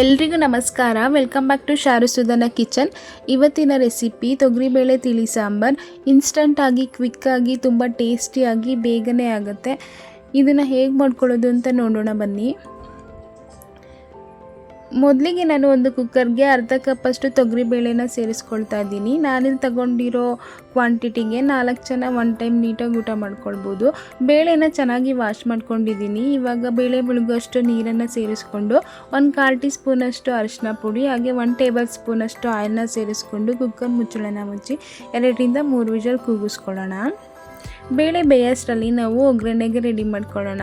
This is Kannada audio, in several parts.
ಎಲ್ರಿಗೂ ನಮಸ್ಕಾರ. Welcome back to Sharu Sudhana kitchen ಇವತ್ತಿನ ರೆಸಿಪಿ ತೊಗರಿಬೇಳೆ ತಿಳಿ ಸಾಂಬಾರ್. ಇನ್ಸ್ಟಂಟಾಗಿ ಕ್ವಿಕ್ಕಾಗಿ ತುಂಬ ಟೇಸ್ಟಿಯಾಗಿ ಬೇಗನೆ ಆಗುತ್ತೆ. ಇದನ್ನು ಹೇಗೆ ಮಾಡ್ಕೊಳ್ಳೋದು ಅಂತ ನೋಡೋಣ ಬನ್ನಿ. ಮೊದಲಿಗೆ ನಾನು ಒಂದು ಕುಕ್ಕರ್ಗೆ ಅರ್ಧ ಕಪ್ಪಷ್ಟು ತೊಗರಿಬೇಳೆನ ಸೇರಿಸ್ಕೊಳ್ತಾ ಇದ್ದೀನಿ. ನಾನಿಲ್ಲಿ ತಗೊಂಡಿರೋ ಕ್ವಾಂಟಿಟಿಗೆ ನಾಲ್ಕು ಜನ ಒನ್ ಟೈಮ್ ನೀಟಾಗಿ ಊಟ ಮಾಡ್ಕೊಳ್ಬೋದು. ಬೇಳೆನ ಚೆನ್ನಾಗಿ ವಾಶ್ ಮಾಡ್ಕೊಂಡಿದ್ದೀನಿ. ಇವಾಗ ಬೇಳೆ ಮುಳುಗೋಷ್ಟು ನೀರನ್ನು ಸೇರಿಸ್ಕೊಂಡು ಒಂದು ಕಾಲು ಟೀ ಸ್ಪೂನಷ್ಟು ಅರಿಶಿನ ಪುಡಿ, ಹಾಗೆ ಒನ್ ಟೇಬಲ್ ಸ್ಪೂನಷ್ಟು ಆಯಿಲ್ನ ಸೇರಿಸ್ಕೊಂಡು ಕುಕ್ಕರ್ ಮುಚ್ಚಳನ ಮುಚ್ಚಿ ಎರಡರಿಂದ ಮೂರು ವಿಜಲ್ ಕೂಗಿಸ್ಕೊಳ್ಳೋಣ. ಬೇಳೆ ಬೇಯಷ್ಟರಲ್ಲಿ ನಾವು ಒಗ್ಗರಣೆಗೆ ರೆಡಿ ಮಾಡ್ಕೊಳ್ಳೋಣ.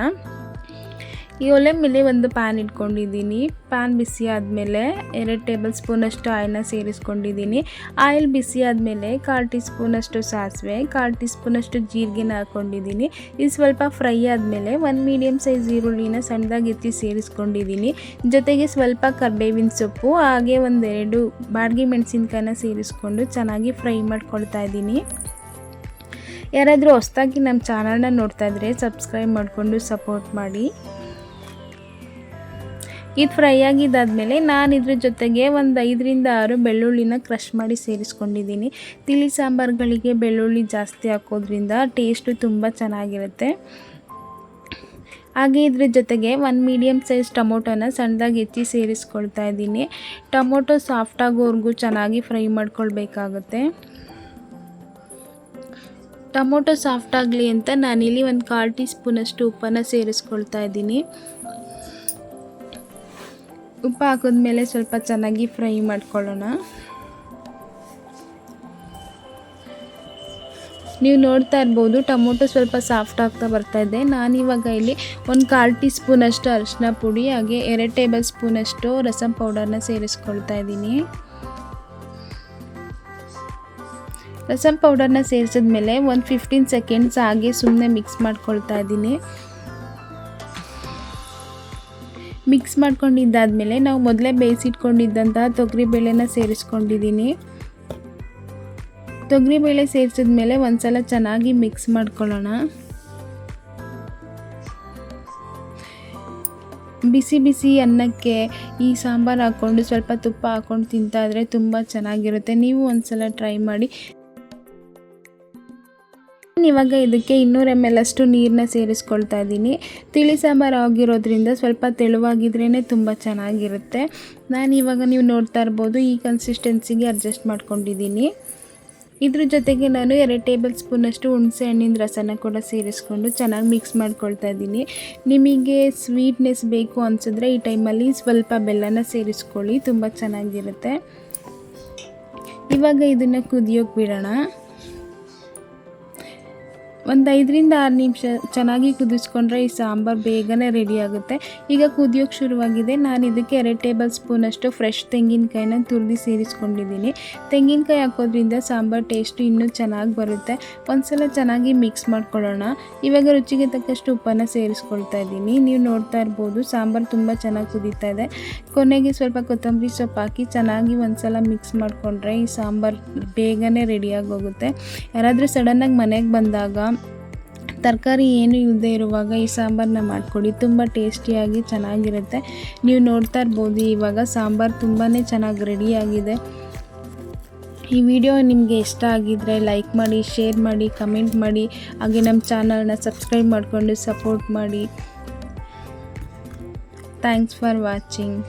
ಈ ಒಲೆ ಮೇಲೆ ಒಂದು ಪ್ಯಾನ್ ಇಟ್ಕೊಂಡಿದ್ದೀನಿ. ಪ್ಯಾನ್ ಬಿಸಿ ಆದಮೇಲೆ ಎರಡು ಟೇಬಲ್ ಸ್ಪೂನಷ್ಟು ಆಯಿಲ್ನ ಸೇರಿಸ್ಕೊಂಡಿದ್ದೀನಿ. ಆಯಿಲ್ ಬಿಸಿ ಆದಮೇಲೆ ಕಾಲು ಟೀ ಸ್ಪೂನಷ್ಟು ಸಾಸಿವೆ, ಕಾಲು ಟೀ ಸ್ಪೂನಷ್ಟು ಜೀರಿಗೆನ ಹಾಕ್ಕೊಂಡಿದ್ದೀನಿ ಇದು ಸ್ವಲ್ಪ ಫ್ರೈ ಆದಮೇಲೆ ಒಂದು ಮೀಡಿಯಮ್ ಸೈಜ್ ಈರುಳ್ಳಿನ ಸಣ್ಣದಾಗಿ ಎತ್ತಿ ಸೇರಿಸ್ಕೊಂಡಿದ್ದೀನಿ. ಜೊತೆಗೆ ಸ್ವಲ್ಪ ಕರ್ಬೇವಿನ ಸೊಪ್ಪು, ಹಾಗೆ ಒಂದೆರಡು ಬಾಡಿಗೆ ಮೆಣಸಿನ್ಕಾಯಿನ ಸೇರಿಸ್ಕೊಂಡು ಚೆನ್ನಾಗಿ ಫ್ರೈ ಮಾಡ್ಕೊಳ್ತಾ ಇದ್ದೀನಿ. ಯಾರಾದರೂ ಹೊಸ್ದಾಗಿ ನಮ್ಮ ಚಾನಲ್ನ ನೋಡ್ತಾ ಇದ್ರೆ ಸಬ್ಸ್ಕ್ರೈಬ್ ಮಾಡಿಕೊಂಡು ಸಪೋರ್ಟ್ ಮಾಡಿ. ಇದು ಫ್ರೈ ಆಗಿದ್ದಾದಮೇಲೆ ನಾನು ಇದ್ರ ಜೊತೆಗೆ ಒಂದು ಐದರಿಂದ ಆರು ಬೆಳ್ಳುಳ್ಳಿನ ಕ್ರಷ್ ಮಾಡಿ ಸೇರಿಸ್ಕೊಂಡಿದ್ದೀನಿ. ತಿಳಿ ಸಾಂಬಾರುಗಳಿಗೆ ಬೆಳ್ಳುಳ್ಳಿ ಜಾಸ್ತಿ ಹಾಕೋದ್ರಿಂದ ಟೇಸ್ಟು ತುಂಬ ಚೆನ್ನಾಗಿರುತ್ತೆ. ಹಾಗೆ ಇದ್ರ ಜೊತೆಗೆ ಒಂದು ಮೀಡಿಯಮ್ ಸೈಜ್ ಟೊಮೊಟೊನ ಸಣ್ಣದಾಗಿ ಹೆಚ್ಚಿ ಸೇರಿಸ್ಕೊಳ್ತಾ ಇದ್ದೀನಿ. ಟೊಮೊಟೊ ಸಾಫ್ಟಾಗೋವರೆಗೂ ಚೆನ್ನಾಗಿ ಫ್ರೈ ಮಾಡ್ಕೊಳ್ಬೇಕಾಗುತ್ತೆ. ಟೊಮೊಟೊ ಸಾಫ್ಟ್ ಆಗಲಿ ಅಂತ ನಾನಿಲ್ಲಿ ಒಂದು ಕಾಲು ಟೀ ಸ್ಪೂನಷ್ಟು ಉಪ್ಪನ್ನು ಸೇರಿಸ್ಕೊಳ್ತಾ ಇದ್ದೀನಿ. ಉಪ್ಪು ಹಾಕಿದ್ಮೇಲೆ ಸ್ವಲ್ಪ ಚೆನ್ನಾಗಿ ಫ್ರೈ ಮಾಡ್ಕೊಳ್ಳೋಣ. ನೀವು ನೋಡ್ತಾ ಇರ್ಬೋದು, ಟೊಮೊಟೊ ಸ್ವಲ್ಪ ಸಾಫ್ಟ್ ಆಗ್ತಾ ಬರ್ತಾ ಇದೆ. ನಾನಿವಾಗ ಇಲ್ಲಿ ಒಂದು ಕಾಲು ಟೀ ಸ್ಪೂನಷ್ಟು ಅರಿಶಿನ ಪುಡಿ, ಹಾಗೆ ಎರಡು ಟೇಬಲ್ ಸ್ಪೂನಷ್ಟು ರಸಂ ಪೌಡರ್ನ ಸೇರಿಸ್ಕೊಳ್ತಾ ಇದ್ದೀನಿ. ರಸಂ ಪೌಡರ್ನ ಸೇರಿಸಿದ್ಮೇಲೆ ಒಂದು ಫಿಫ್ಟೀನ್ ಸೆಕೆಂಡ್ಸ್ ಹಾಗೆ ಸುಮ್ಮನೆ ಮಿಕ್ಸ್ ಮಾಡ್ಕೊಳ್ತಾ ಇದ್ದೀನಿ. ಮಿಕ್ಸ್ ಮಾಡ್ಕೊಂಡಿದ್ದಾದಮೇಲೆ ನಾವು ಮೊದಲೇ ಬೇಯಿಸಿಟ್ಕೊಂಡಿದ್ದಂತಹ ತೊಗರಿಬೇಳೆನ ಸೇರಿಸ್ಕೊಂಡಿದ್ದೀನಿ. ತೊಗರಿಬೇಳೆ ಸೇರಿಸಿದ್ಮೇಲೆ ಒಂದ್ಸಲ ಚೆನ್ನಾಗಿ ಮಿಕ್ಸ್ ಮಾಡ್ಕೊಳ್ಳೋಣ. ಬಿಸಿ ಬಿಸಿ ಅನ್ನಕ್ಕೆ ಈ ಸಾಂಬಾರು ಹಾಕ್ಕೊಂಡು ಸ್ವಲ್ಪ ತುಪ್ಪ ಹಾಕ್ಕೊಂಡು ತಿಂತಾ ಇದ್ರೆ ತುಂಬ ಚೆನ್ನಾಗಿರುತ್ತೆ. ನೀವು ಒಂದ್ಸಲ ಟ್ರೈ ಮಾಡಿ. ಇವಾಗ ಇದಕ್ಕೆ ಇನ್ನೂರು ಎಂ ಎಲ್ ಅಷ್ಟು ನೀರನ್ನ ಸೇರಿಸ್ಕೊಳ್ತಾ ಇದ್ದೀನಿ. ತಿಳಿ ಸಾಂಬಾರು ಆಗಿರೋದ್ರಿಂದ ಸ್ವಲ್ಪ ತೆಳುವಾಗಿದ್ರೇ ತುಂಬ ಚೆನ್ನಾಗಿರುತ್ತೆ. ನಾನು ಇವಾಗ ನೀವು ನೋಡ್ತಾ ಇರ್ಬೋದು ಈ ಕನ್ಸಿಸ್ಟೆನ್ಸಿಗೆ ಅಡ್ಜಸ್ಟ್ ಮಾಡ್ಕೊಂಡಿದ್ದೀನಿ. ಇದ್ರ ಜೊತೆಗೆ ನಾನು ಎರಡು ಟೇಬಲ್ ಸ್ಪೂನಷ್ಟು ಹುಣಸೆ ಹಣ್ಣಿನ ರಸನ ಕೂಡ ಸೇರಿಸ್ಕೊಂಡು ಚೆನ್ನಾಗಿ ಮಿಕ್ಸ್ ಮಾಡ್ಕೊಳ್ತಾ ಇದ್ದೀನಿ. ನಿಮಗೆ ಸ್ವೀಟ್ನೆಸ್ ಬೇಕು ಅನಿಸಿದ್ರೆ ಈ ಟೈಮಲ್ಲಿ ಸ್ವಲ್ಪ ಬೆಲ್ಲನ ಸೇರಿಸ್ಕೊಳ್ಳಿ, ತುಂಬ ಚೆನ್ನಾಗಿರುತ್ತೆ. ಇವಾಗ ಇದನ್ನು ಕುದಿಯೋಕೆ ಬಿಡೋಣ. ಒಂದು ಐದರಿಂದ ಆರು ನಿಮಿಷ ಚೆನ್ನಾಗಿ ಕುದಿಸ್ಕೊಂಡ್ರೆ ಈ ಸಾಂಬಾರು ಬೇಗನೆ ರೆಡಿ ಆಗುತ್ತೆ. ಈಗ ಕುದಿಯೋಕ್ಕೆ ಶುರುವಾಗಿದೆ. ನಾನು ಇದಕ್ಕೆ ಎರಡು ಟೇಬಲ್ ಸ್ಪೂನಷ್ಟು ಫ್ರೆಶ್ ತೆಂಗಿನಕಾಯಿನ ತುರಿದು ಸೇರಿಸ್ಕೊಂಡಿದ್ದೀನಿ. ತೆಂಗಿನಕಾಯಿ ಹಾಕೋದ್ರಿಂದ ಸಾಂಬಾರು ಟೇಸ್ಟು ಇನ್ನೂ ಚೆನ್ನಾಗಿ ಬರುತ್ತೆ. ಒಂದ್ಸಲ ಚೆನ್ನಾಗಿ ಮಿಕ್ಸ್ ಮಾಡ್ಕೊಳ್ಳೋಣ. ಇವಾಗ ರುಚಿಗೆ ತಕ್ಕಷ್ಟು ಉಪ್ಪನ್ನ ಸೇರಿಸ್ಕೊಳ್ತಾ ಇದ್ದೀನಿ. ನೀವು ನೋಡ್ತಾ ಇರ್ಬೋದು, ಸಾಂಬಾರು ತುಂಬ ಚೆನ್ನಾಗಿ ಕುದೀತಾ ಇದೆ. ಕೊನೆಗೆ ಸ್ವಲ್ಪ ಕೊತ್ತಂಬರಿ ಸೊಪ್ಪು ಹಾಕಿ ಚೆನ್ನಾಗಿ ಒಂದ್ಸಲ ಮಿಕ್ಸ್ ಮಾಡಿಕೊಂಡ್ರೆ ಈ ಸಾಂಬಾರು ಬೇಗನೆ ರೆಡಿಯಾಗಿ ಹೋಗುತ್ತೆ. ಯಾರಾದರೂ ಸಡನ್ನಾಗಿ ಮನೆಗೆ ಬಂದಾಗ ತರಕಾರಿ ಏನು ಇಲ್ಲದೆ ಇರುವಾಗ ಈ ಸಾಂಬಾರನ್ನ ಮಾಡಿಕೊಡಿ. ತುಂಬ ಟೇಸ್ಟಿಯಾಗಿ ಚೆನ್ನಾಗಿರುತ್ತೆ. ನೀವು ನೋಡ್ತಾ ಇರ್ಬೋದು, ಇವಾಗ ಸಾಂಬಾರು ತುಂಬಾ ಚೆನ್ನಾಗಿ ರೆಡಿಯಾಗಿದೆ ಈ ವಿಡಿಯೋ ನಿಮಗೆ ಇಷ್ಟ ಆಗಿದ್ದರೆ ಲೈಕ್ ಮಾಡಿ ಶೇರ್ ಮಾಡಿ ಕಮೆಂಟ್ ಮಾಡಿ. ಹಾಗೆ ನಮ್ಮ ಚಾನಲ್ನ ಸಬ್ಸ್ಕ್ರೈಬ್ ಮಾಡಿಕೊಂಡು ಸಪೋರ್ಟ್ ಮಾಡಿ. Thanks for watching